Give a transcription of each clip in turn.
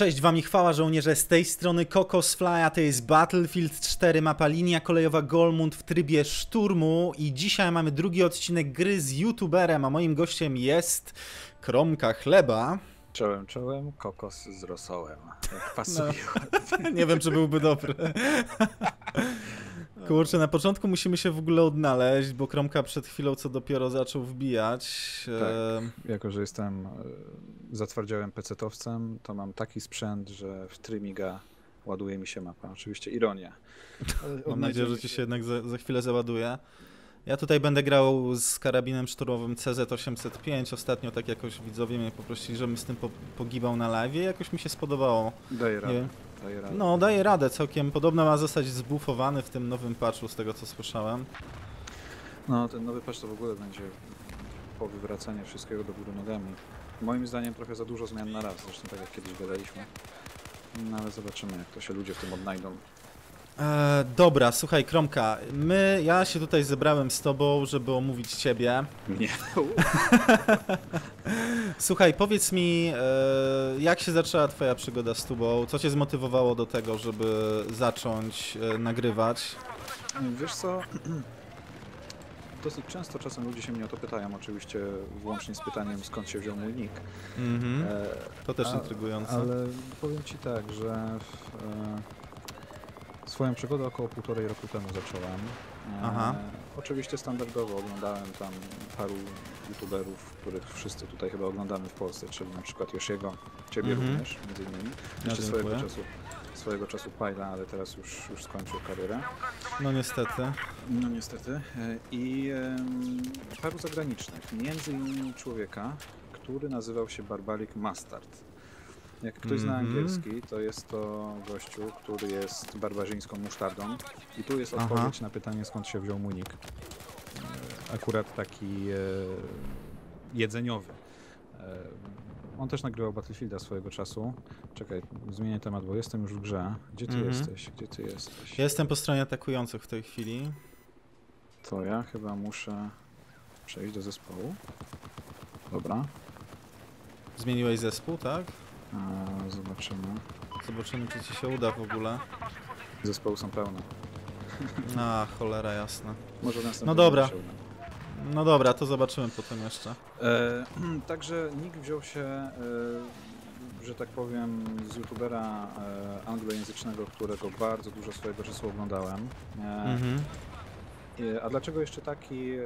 Cześć wam i chwała żołnierze, z tej strony Kokos Fly, a to jest Battlefield 4, mapa linia kolejowa Golmund w trybie szturmu i dzisiaj mamy drugi odcinek gry z youtuberem, a moim gościem jest Kromka Chleba. Czołem, czołem, kokos z rosołem. Jak pasuje. Nie wiem, czy byłby dobry. Kurczę, na początku musimy się w ogóle odnaleźć, bo Kromka przed chwilą co dopiero zaczął wbijać. E, Jako, że jestem e, zatwardziałym pecetowcem, to mam taki sprzęt, że w trymiga ładuje mi się mapa. Oczywiście ironia. Mam nadzieję, że ci się- jednak za, za chwilę załaduje. Ja tutaj będę grał z karabinem szturmowym CZ805. Ostatnio tak jakoś widzowie mnie poprosili, żebym z tym po, pogibał na live. Jakoś mi się spodobało. Nie radę. Daję radę. No, daje radę całkiem. Podobno ma zostać zbufowany w tym nowym patchu, z tego co słyszałem. no, ten nowy patch to w ogóle będzie powywracanie wszystkiego do góry nogami. Moim zdaniem trochę za dużo zmian na raz, zresztą tak jak kiedyś gadaliśmy. No ale zobaczymy, jak to się ludzie w tym odnajdą. E, dobra, słuchaj, Kromka, my, ja się tutaj zebrałem z tobą, żeby omówić ciebie. Nie. Słuchaj, powiedz mi, e, jak się zaczęła twoja przygoda z tubą? Co cię zmotywowało do tego, żeby zacząć e, nagrywać? Wiesz co? Dosyć często czasem ludzie się mnie o to pytają, oczywiście włącznie z pytaniem skąd się wziął mój nick. Mhm. E, To też a- intrygujące. Ale powiem Ci tak, że w, swoją przygodę około półtorej roku temu zacząłem. E, Aha. Oczywiście standardowo oglądałem tam paru youtuberów, których wszyscy tutaj chyba oglądamy w Polsce, czyli na przykład Yoshiego, Ciebie Mhm. również między innymi. Ja Jeszcze swojego dziękuję. czasu, swojego czasu Pajla, ale teraz już, już skończył karierę. No niestety. No niestety. E, I paru zagranicznych, między innymi człowieka, który nazywał się Barbaric Mustard. Jak ktoś zna Mhm. angielski, to jest to gościu, który jest barbarzyńską musztardą. I tu jest Aha. odpowiedź na pytanie, skąd się wziął mu nick. E, Akurat taki e, jedzeniowy. E, On też nagrywał Battlefielda swojego czasu. Czekaj, zmienię temat, bo jestem już w grze. Gdzie ty Mhm. jesteś? Gdzie ty jesteś? Ja jestem po stronie atakujących w tej chwili. To ja chyba muszę przejść do zespołu. Dobra, Zmieniłeś zespół, tak? A, zobaczymy. Zobaczymy, czy ci się uda w ogóle. Zespoły są pełne. A, cholera jasna. Może następnym No dobra. razem się uda. No dobra, to zobaczymy potem jeszcze. E, także Nick wziął się, e, że tak powiem, z youtubera e, anglojęzycznego, którego bardzo dużo swojego czasu oglądałem. E, Mhm. E, a dlaczego jeszcze taki? E,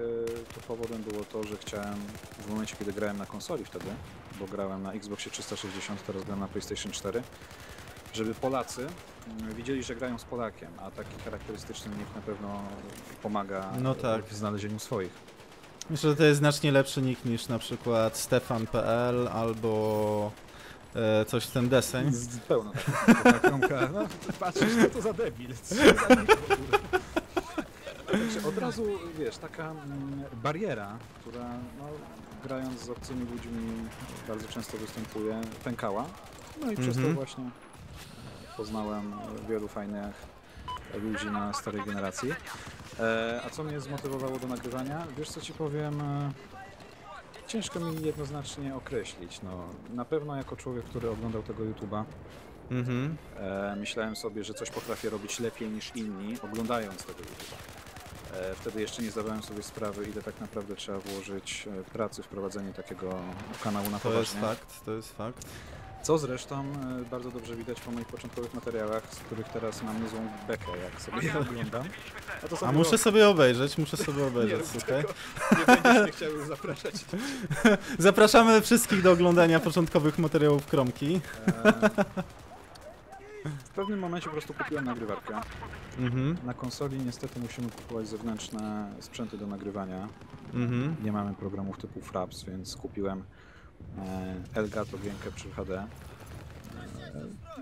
to powodem było to, że chciałem w momencie, kiedy grałem na konsoli wtedy, bo grałem na Xboxie 360, teraz gram na PlayStation 4, żeby Polacy mm, widzieli, że grają z Polakiem, a taki charakterystyczny nick na pewno pomaga No e, tak. w znalezieniu swoich. Myślę, że to jest znacznie lepszy nick niż na przykład Stefan.pl albo e, coś w ten deseń. Z- Pełno. No, patrzysz, co to za debil. Co za nick w ogóle? Od razu, wiesz, taka mm, bariera, która no, grając z obcymi ludźmi bardzo często występuje, pękała. No i przez to Mhm. właśnie poznałem wielu fajnych ludzi na starej generacji. E, a co mnie zmotywowało do nagrywania? Wiesz co ci powiem? E, ciężko mi jednoznacznie określić. No, na pewno jako człowiek, który oglądał tego YouTube'a, Mhm. E, myślałem sobie, że coś potrafię robić lepiej niż inni, oglądając tego YouTube'a. E, wtedy jeszcze nie zdawałem sobie sprawy, ile tak naprawdę trzeba włożyć e, pracy w prowadzenie takiego kanału na To jest poważnie. fakt, to jest fakt. Co zresztą e, bardzo dobrze widać po moich początkowych materiałach, z których teraz mam niezłą bekę, jak sobie je oglądam. A, to A muszę sobie obejrzeć, muszę sobie Nie obejrzeć, rób słuchaj. nie będziesz mnie chciał już zapraszać. Zapraszamy wszystkich do oglądania początkowych materiałów Kromki. E, w pewnym momencie po prostu kupiłem nagrywarkę. Mhm, Na konsoli niestety musimy kupować zewnętrzne sprzęty do nagrywania. mhm. Nie mamy programów typu Fraps, więc kupiłem e, Elgato Game Capture HD. E,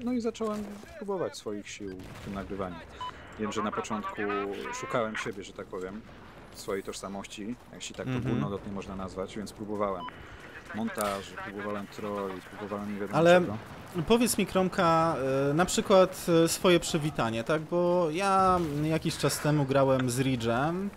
no i zacząłem próbować swoich sił w tym nagrywaniu. Wiem, że na początku szukałem siebie, że tak powiem, swojej tożsamości, jak się tak to Mhm. górnolotnie można nazwać, więc próbowałem montażu, próbowałem troli, próbowałem nie wiadomo Ale- czego. Powiedz mi, Kromka, e, na przykład e, swoje przywitanie, tak? Bo ja jakiś czas temu grałem z Ridge'em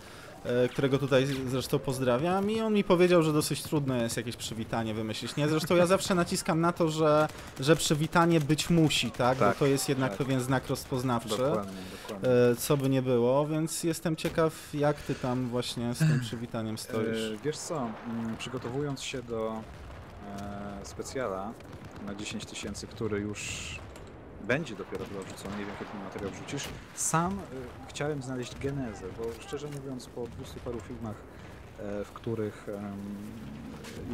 e, którego tutaj zresztą pozdrawiam i on mi powiedział, że dosyć trudno jest jakieś przywitanie wymyślić, nie? Zresztą ja zawsze naciskam na to, że, że przywitanie być musi, tak? Tak, Bo to jest jednak tak. pewien znak rozpoznawczy. Dokładnie, dokładnie. Co by nie było, więc jestem ciekaw, jak ty tam właśnie z tym przywitaniem stoisz. Wiesz co, mm, przygotowując się do specjala na 10 tysięcy, który już będzie dopiero chyba wrzucony, nie wiem kiedy materiał wrzucisz, sam e, chciałem znaleźć genezę, bo szczerze mówiąc po 200 paru filmach, e, w których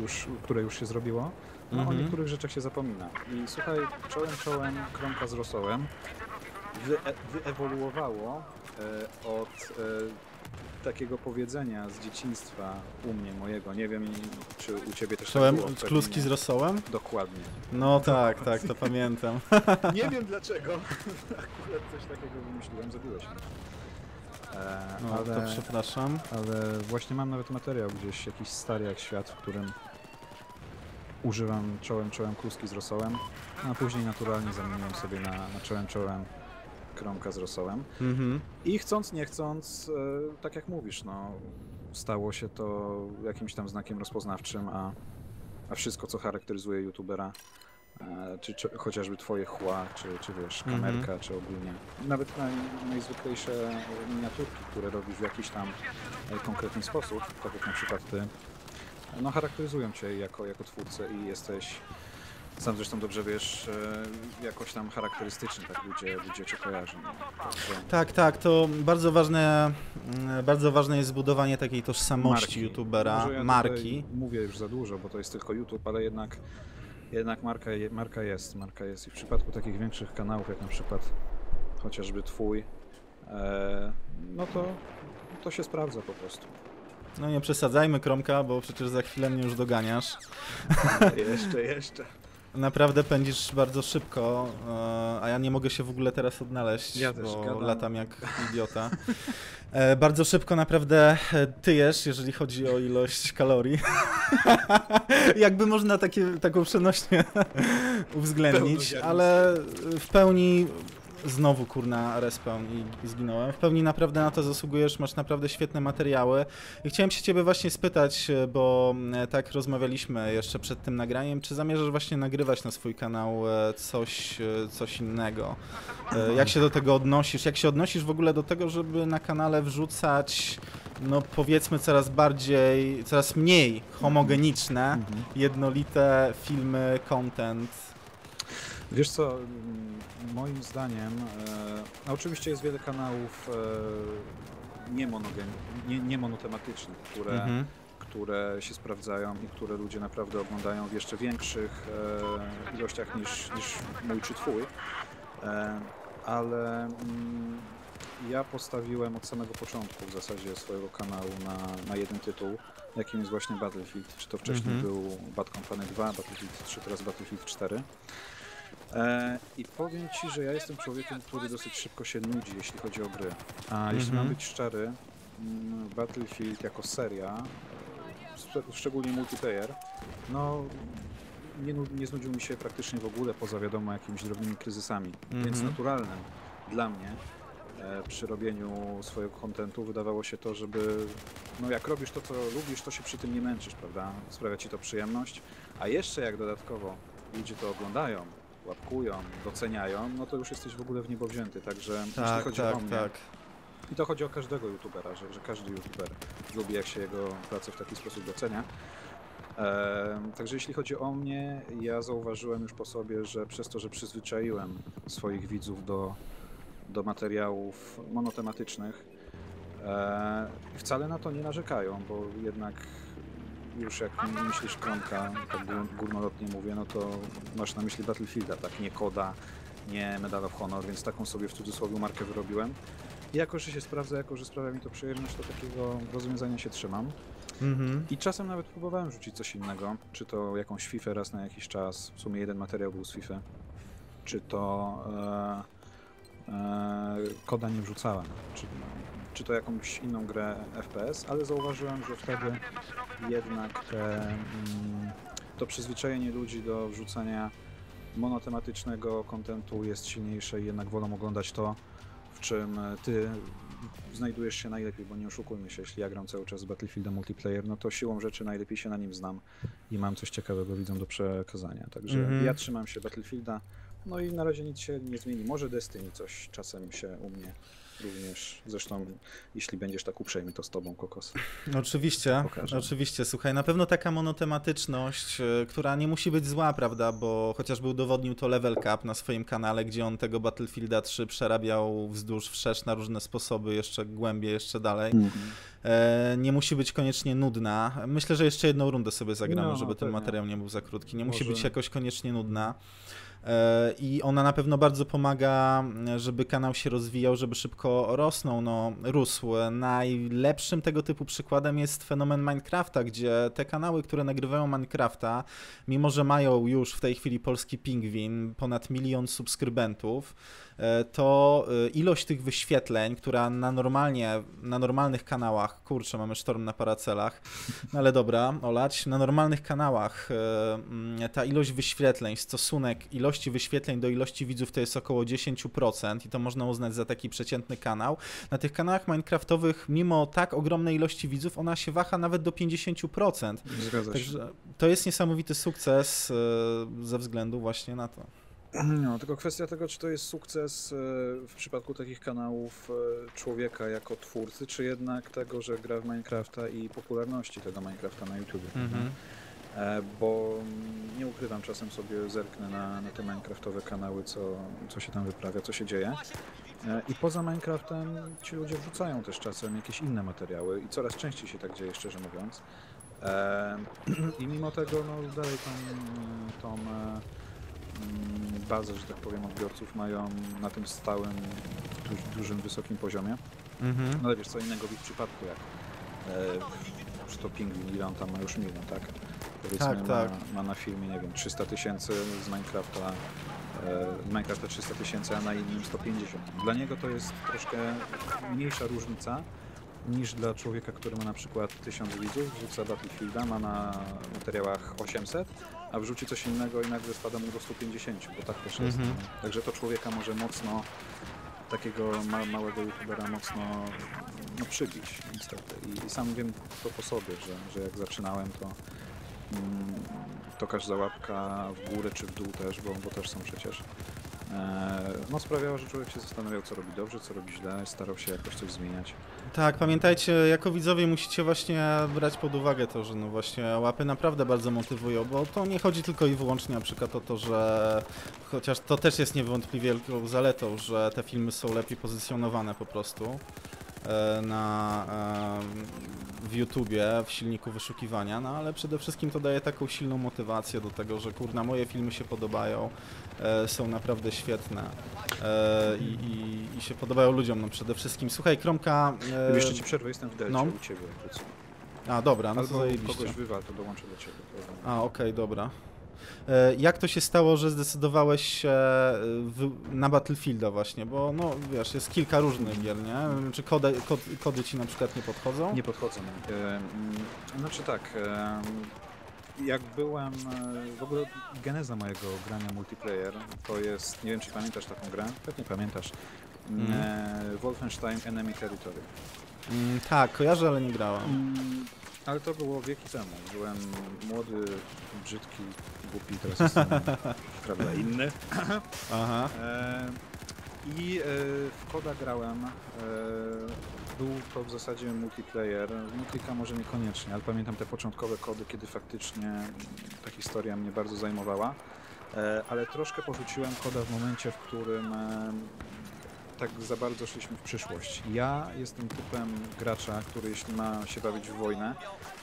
już, które już się zrobiło, no o Mhm. niektórych rzeczach się zapomina. I słuchaj, czołem czołem, kromka z rosołem wye, wyewoluowało e, od e, takiego powiedzenia z dzieciństwa u mnie, mojego, nie wiem czy u ciebie też Czołem tak było. kluski z rosołem? Dokładnie. No tak, tak, to pamiętam. Nie wiem dlaczego. Akurat coś takiego wymyśliłem, zabiłeś mnie. E, No to ale, przepraszam. ale właśnie mam nawet materiał gdzieś, jakiś stary jak świat, w którym używam czołem czołem kluski z rosołem, no, a później naturalnie zamieniłem sobie na, na czołem czołem kromka z rosołem. Mhm. I chcąc, nie chcąc, e, tak jak mówisz, no, stało się to jakimś tam znakiem rozpoznawczym, a, a wszystko, co charakteryzuje youtubera, e, czy, czy chociażby twoje chła, czy, czy wiesz, Mhm. kamerka, czy ogólnie, nawet naj, najzwyklejsze miniaturki, które robisz w jakiś tam e, konkretny sposób, tak jak na przykład ty, no charakteryzują cię jako, jako twórcę i jesteś, sam zresztą dobrze wiesz, e, jakoś tam charakterystyczny, tak ludzie, ludzie cię kojarzą. Także... Tak, tak, to bardzo ważne, mm, bardzo ważne jest zbudowanie takiej tożsamości youtubera, Może ja marki. Mówię już za dużo, bo to jest tylko YouTube, ale jednak, jednak marka, marka jest, marka jest. I w przypadku takich większych kanałów, jak na przykład chociażby twój, e, no to, to się sprawdza po prostu. No nie przesadzajmy Kromka, bo przecież za chwilę mnie już doganiasz. jeszcze, jeszcze. Naprawdę pędzisz bardzo szybko, e, a ja nie mogę się w ogóle teraz odnaleźć, Ja bo gadam. latam jak idiota. E, Bardzo szybko naprawdę e, tyjesz, jeżeli chodzi o ilość kalorii. Jakby można takie, taką przenośnię uwzględnić, ale w pełni znowu kurna respawn i, zginąłem. W pełni naprawdę na to zasługujesz, masz naprawdę świetne materiały. I chciałem się ciebie właśnie spytać, bo e, tak rozmawialiśmy jeszcze przed tym nagraniem, czy zamierzasz właśnie nagrywać na swój kanał e, coś, e, coś innego? Jak się do tego odnosisz? Jak się odnosisz w ogóle do tego, żeby na kanale wrzucać, no powiedzmy coraz bardziej, coraz mniej homogeniczne, Mhm. jednolite filmy, content? Wiesz co, mm, moim zdaniem, e, oczywiście jest wiele kanałów e, nie, nie, nie monotematycznych, które, Mhm. które się sprawdzają i które ludzie naprawdę oglądają w jeszcze większych e, ilościach niż, niż mój czy twój. E, ale mm, ja postawiłem od samego początku w zasadzie swojego kanału na, na jeden tytuł, jakim jest właśnie Battlefield. Czy to wcześniej Mhm. był Bad Company 2, Battlefield 3, teraz Battlefield 4. E, I powiem Ci, że ja jestem człowiekiem, który dosyć szybko się nudzi, jeśli chodzi o gry. A jeśli Mhm. mam być szczery, mm, Battlefield jako seria, szcz- szczególnie multiplayer, no nie, nie znudził mi się praktycznie w ogóle, poza wiadomo jakimiś drobnymi kryzysami. Więc Mhm. naturalnym dla mnie e, przy robieniu swojego kontentu wydawało się to, żeby no jak robisz to, co lubisz, to się przy tym nie męczysz, prawda? Sprawia ci to przyjemność, a jeszcze jak dodatkowo ludzie to oglądają, łapkują, doceniają, no to już jesteś w ogóle w niebo wzięty, także jeśli Tak, chodzi o tak, mnie, tak. i to chodzi o każdego youtubera, że, że każdy youtuber lubi jak się jego pracę w taki sposób docenia. Także jeśli chodzi o mnie, ja zauważyłem już po sobie, że przez to, że przyzwyczaiłem swoich widzów do, do materiałów monotematycznych, e, wcale na to nie narzekają, bo jednak już jak myślisz kromka, tak gór- górnolotnie mówię, no to masz na myśli Battlefielda, tak? Nie Koda, nie Medal of Honor, więc taką sobie w cudzysłowie markę wyrobiłem. I jako, że się sprawdza, jako, że sprawia mi to przyjemność, to takiego rozwiązania się trzymam. Mhm. I czasem nawet próbowałem rzucić coś innego, czy to jakąś FIFA raz na jakiś czas, w sumie jeden materiał był z FIFA, czy to e, e, koda nie wrzucałem, czy, czy to jakąś inną grę FPS, ale zauważyłem, że wtedy jednak te, mm, to przyzwyczajenie ludzi do wrzucania monotematycznego kontentu jest silniejsze i jednak wolą oglądać to, w czym ty znajdujesz się najlepiej, bo nie oszukujmy się, jeśli ja gram cały czas z Battlefielda multiplayer, no to siłą rzeczy najlepiej się na nim znam i mam coś ciekawego widzą do przekazania. Także Mhm. ja trzymam się Battlefielda, no i na razie nic się nie zmieni. Może Destiny coś czasem się u mnie również, zresztą jeśli będziesz tak uprzejmy, to z tobą, Kokos. Oczywiście, Pokażę. oczywiście. Słuchaj, na pewno taka monotematyczność, y, która nie musi być zła, prawda, bo chociażby udowodnił to Level Cup na swoim kanale, gdzie on tego Battlefielda 3 przerabiał wzdłuż, wszerz na różne sposoby, jeszcze głębiej, jeszcze dalej. E, nie musi być koniecznie nudna. Myślę, że jeszcze jedną rundę sobie zagramy, No, żeby ten materiał nie był za krótki. Nie musi Może- być jakoś koniecznie nudna. E, I ona na pewno bardzo pomaga, żeby kanał się rozwijał, żeby szybko rosnął, no, rósł. Najlepszym tego typu przykładem jest fenomen Minecrafta, gdzie te kanały, które nagrywają Minecrafta, mimo że mają już w tej chwili polski pingwin, ponad milion subskrybentów, e, to e, ilość tych wyświetleń, która na normalnie, na normalnych kanałach, kurczę, mamy sztorm na paracelach, no ale dobra, olać, na normalnych kanałach ta ilość wyświetleń, stosunek ilości wyświetleń do ilości widzów to jest około 10% i to można uznać za taki przeciętny kanał. Na tych kanałach minecraftowych, mimo tak ogromnej ilości widzów, ona się waha nawet do 50%. Zgadza się. Także to jest niesamowity sukces e, ze względu właśnie na to. No, tylko kwestia tego, czy to jest sukces e, w przypadku takich kanałów e, człowieka jako twórcy, czy jednak tego, że gra w Minecrafta i popularności tego Minecrafta na YouTube. E, Bo mm, nie ukrywam, czasem sobie zerknę na, na te Minecraftowe kanały, co, co się tam wyprawia, co się dzieje. E, I poza Minecraftem ci ludzie wrzucają też czasem jakieś inne materiały i coraz częściej się tak dzieje, szczerze mówiąc. E, I mimo tego no, dalej tą, tą e, mm, bazę, że tak powiem, odbiorców mają na tym stałym, duż, dużym, wysokim poziomie. Mhm. No ale wiesz, co innego w ich przypadku, jak e, to Pingwin, ile on tam ma już milion, tak? Powiedzmy, Tak, ma, tak. ma na filmie, nie wiem, 300 tysięcy z Minecrafta, e, Minecrafta 300 tysięcy, a na innym 150. Dla niego to jest troszkę mniejsza różnica niż dla człowieka, który ma na przykład 1000 widzów, wrzuca Battlefielda, ma na materiałach 800, a wrzuci coś innego i nagle spada mu do 150, bo tak też jest. Mhm. Także to człowieka może mocno takiego ma, małego youtubera mocno no, przybić niestety. I, I sam wiem to po sobie, że, że jak zaczynałem to mm, to każda łapka w górę czy w dół też, bo, bo też są przecież e, no sprawiało, że człowiek się zastanawiał co robi dobrze, co robi źle, starał się jakoś coś zmieniać. Tak, pamiętajcie, jako widzowie musicie właśnie brać pod uwagę to, że no właśnie łapy naprawdę bardzo motywują, bo to nie chodzi tylko i wyłącznie na przykład o to, że chociaż to też jest niewątpliwie wielką zaletą, że te filmy są lepiej pozycjonowane po prostu na, e, w YouTubie, w silniku wyszukiwania, no ale przede wszystkim to daje taką silną motywację do tego, że kurna, moje filmy się podobają, e, są naprawdę świetne e, i, i, i się podobają ludziom no przede wszystkim. Słuchaj, Kromka... e, Jeszcze ci przerwę, jestem w delcie no. u Ciebie. A, dobra, no to Albo zajebiście. kogoś wywal, to dołączę do Ciebie. to- A, okej, dobra. E, Jak to się stało, że zdecydowałeś się e, na Battlefielda właśnie? Bo no wiesz, jest kilka różnych gier, nie? Czy kody, kod, kody ci na przykład nie podchodzą? Nie podchodzą. E, mm, Znaczy tak, jak byłem, w ogóle geneza mojego grania multiplayer to jest, nie wiem czy pamiętasz taką grę, pewnie pamiętasz, e, Wolfenstein Enemy Territory. Mm, tak, kojarzę, ale nie grałem. Mm, Ale to było wieki temu. Byłem młody, brzydki, głupi, teraz jestem prawda, inny. Aha. E, I e, w koda grałem. E, był to w zasadzie multiplayer. Multika może niekoniecznie, ale pamiętam te początkowe kody, kiedy faktycznie ta historia mnie bardzo zajmowała. E, ale troszkę porzuciłem koda w momencie, w którym e, tak za bardzo szliśmy w przyszłość. Ja jestem typem gracza, który jeśli ma się bawić w wojnę,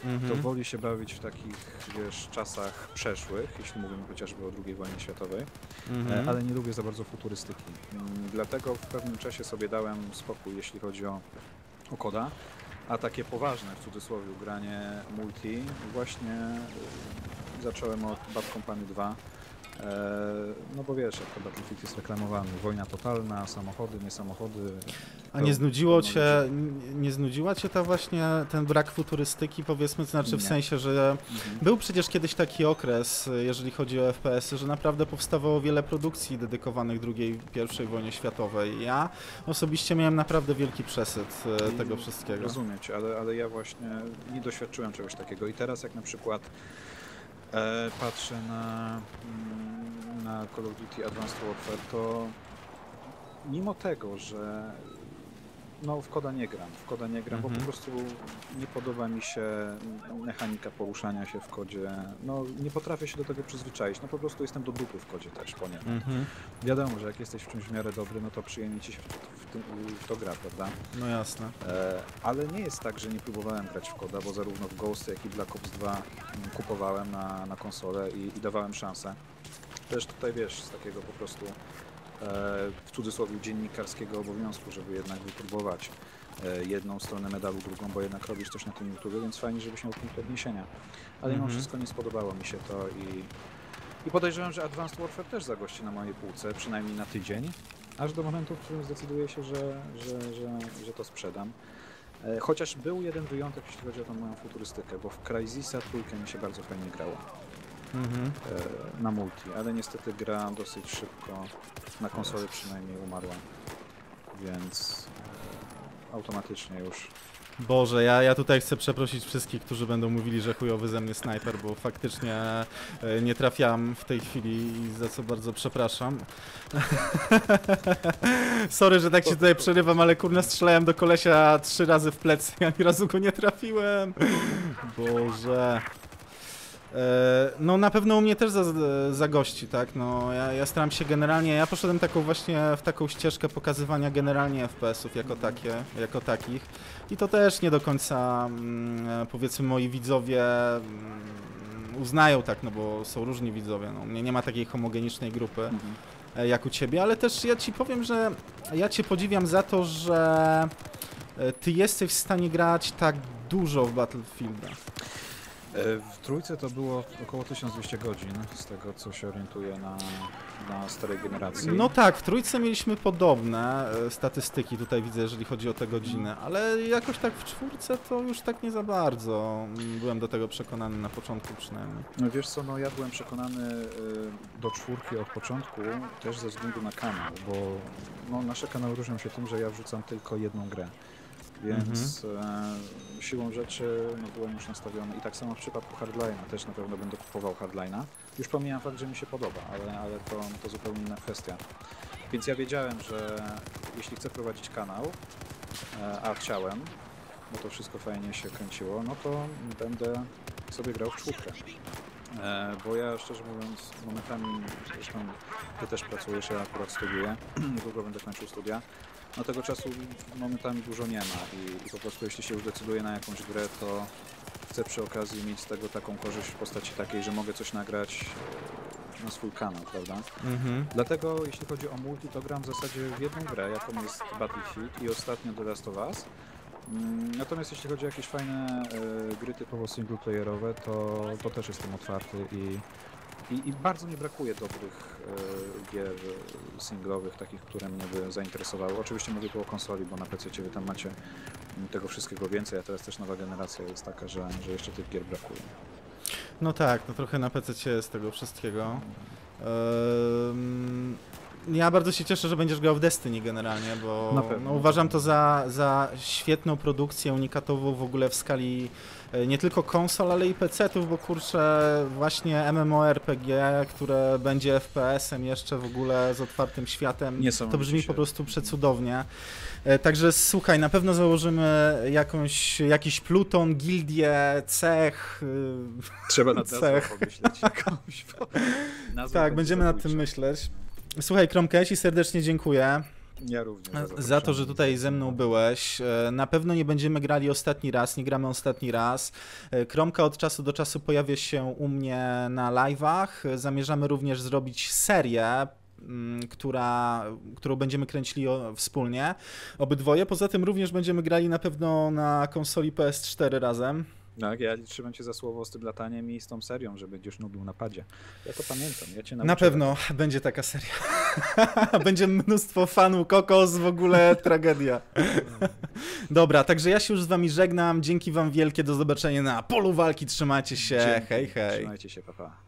to Mhm. woli się bawić w takich, wiesz, czasach przeszłych, jeśli mówimy chociażby o II wojnie światowej. Mhm. E, ale nie lubię za bardzo futurystyki. Mm, Dlatego w pewnym czasie sobie dałem spokój, jeśli chodzi o, o koda, a takie poważne, w cudzysłowie, granie multi właśnie y, zacząłem od Bad Company 2, E, no bo wiesz, jak to Battlefield jest reklamowany, wojna totalna, samochody, nie samochody. A nie znudziło cię, nie znudziła cię ta właśnie, ten brak futurystyki powiedzmy, to znaczy w Nie. sensie, że Mhm. był przecież kiedyś taki okres, jeżeli chodzi o FPS-y, że naprawdę powstawało wiele produkcji dedykowanych II, I wojnie światowej. Ja osobiście miałem naprawdę wielki przesyt y, I tego wszystkiego. Rozumiem cię, ale, ale ja właśnie nie doświadczyłem czegoś takiego. I teraz jak na przykład e, patrzę na, mm, na Call of Duty Advanced Warfare, to mimo tego, że no w koda nie gram, w koda nie gram, bo Mhm. po prostu nie podoba mi się mechanika poruszania się w kodzie. No nie potrafię się do tego przyzwyczaić. No po prostu jestem do dupy w kodzie też poniekąd. Mhm. Wiadomo, że jak jesteś w czymś w miarę dobry, no to przyjemnie ci się w, tym- w to gra, prawda? No jasne. E, ale nie jest tak, że nie próbowałem grać w koda, bo zarówno w Ghost, jak i Black Ops 2 mm, kupowałem na, na konsolę i, i dawałem szansę. Też tutaj wiesz, z takiego po prostu w cudzysłowie dziennikarskiego obowiązku, żeby jednak wypróbować e, jedną stronę medalu, drugą, bo jednak robisz coś na tym YouTube, więc fajnie, żebyś miał punkt odniesienia. Ale mimo Mhm. wszystko nie spodobało mi się to i, i podejrzewam, że Advanced Warfare też zagości na mojej półce, przynajmniej na tydzień, aż do momentu, w którym zdecyduję się, że, że, że, że to sprzedam. E, Chociaż był jeden wyjątek, jeśli chodzi o tą moją futurystykę, bo w Crysisa trójkę mi się bardzo fajnie grało Mhm. na multi, ale niestety gra dosyć szybko, na konsoli przynajmniej umarła, więc e, automatycznie już Boże, ja, ja tutaj chcę przeprosić wszystkich, którzy będą mówili, że chujowy ze mnie snajper, bo faktycznie e, nie trafiam w tej chwili i za co bardzo przepraszam. Sorry, że tak się tutaj przerywam, ale kurna strzelałem do kolesia trzy razy w plecy ani razu go nie trafiłem. Boże. E, No na pewno u mnie też za, zagości, tak? No ja, ja staram się generalnie, ja poszedłem taką właśnie w taką ścieżkę pokazywania generalnie FPS-ów jako takie, jako takich. I to też nie do końca mm, powiedzmy moi widzowie mm, uznają tak, no bo są różni widzowie. No, u mnie nie ma takiej homogenicznej grupy e, jak u ciebie, ale też ja ci powiem, że ja cię podziwiam za to, że e, ty jesteś w stanie grać tak dużo w Battlefielda. E, W trójce to było około 1200 godzin, z tego co się orientuję na, na starej generacji. No tak, w trójce mieliśmy podobne e, statystyki tutaj widzę, jeżeli chodzi o te godziny, ale jakoś tak w czwórce to już tak nie za bardzo. Byłem do tego przekonany na początku przynajmniej. No wiesz co, no ja byłem przekonany y, do czwórki od początku, też ze względu na kanał, bo no, nasze kanały różnią się tym, że ja wrzucam tylko jedną grę. Więc e, siłą rzeczy no, byłem już nastawiony i tak samo w przypadku Hardline'a też na pewno będę kupował Hardline'a. Już pomijam fakt, że mi się podoba, ale, ale to, to zupełnie inna kwestia. Więc ja wiedziałem, że jeśli chcę prowadzić kanał, e, a chciałem, bo to wszystko fajnie się kręciło, no to będę sobie grał w czwórkę. E, bo ja szczerze mówiąc, momentami, zresztą ty też pracujesz, ja akurat studiuję, niedługo będę kończył studia, no tego czasu momentami dużo nie ma i, i po prostu jeśli się już decyduję na jakąś grę, to chcę przy okazji mieć z tego taką korzyść w postaci takiej, że mogę coś nagrać e, na swój kanał, prawda? Mhm. Dlatego jeśli chodzi o multi, to gram w zasadzie w jedną grę, jaką jest Battlefield i ostatnio The Last of Us. Mm, Natomiast jeśli chodzi o jakieś fajne e, gry typowo singleplayerowe, to, to też jestem otwarty i, i, i bardzo mi brakuje dobrych e, gier e, singlowych, takich, które mnie by zainteresowały. Oczywiście mówię tu o konsoli, bo na PC wy tam macie mm, tego wszystkiego więcej, a teraz też nowa generacja jest taka, że, że jeszcze tych gier brakuje. No tak, no trochę na PC jest tego wszystkiego. Ehm, ja bardzo się cieszę, że będziesz grał w Destiny generalnie, bo no, uważam to za, za świetną produkcję, unikatową w ogóle w skali e, nie tylko konsol, ale i PC-ów, bo kurczę, właśnie MMORPG, które będzie FPS-em jeszcze w ogóle z otwartym światem, to brzmi po prostu przecudownie. E, Także słuchaj, na pewno założymy jakąś, jakiś pluton, gildię, cech. y, Trzeba nad Cech. pomyśleć jakąś. Tak, będzie będziemy nad tym myśleć. Słuchaj, Ci serdecznie dziękuję Ja również. za to, zaproszenie. że tutaj ze mną byłeś. E, Na pewno nie będziemy grali ostatni raz, nie gramy ostatni raz. E, Kromka od czasu do czasu pojawia się u mnie na live'ach. E, Zamierzamy również zrobić serię mm, która, którą będziemy kręcili wspólnie, obydwoje. Poza tym również będziemy grali na pewno na konsoli PS4 razem. Tak, ja trzymam cię za słowo z tym lataniem i z tą serią, że będziesz nubił na padzie. Ja to pamiętam, ja cię Na nauczę. pewno będzie taka seria. będzie mnóstwo fanów, kokos, w ogóle tragedia. Dobra, także ja się już z wami żegnam. Dzięki wam wielkie, do zobaczenia na polu walki. Trzymajcie się. Dzięki. Hej, hej. Trzymajcie się, papa. Pa.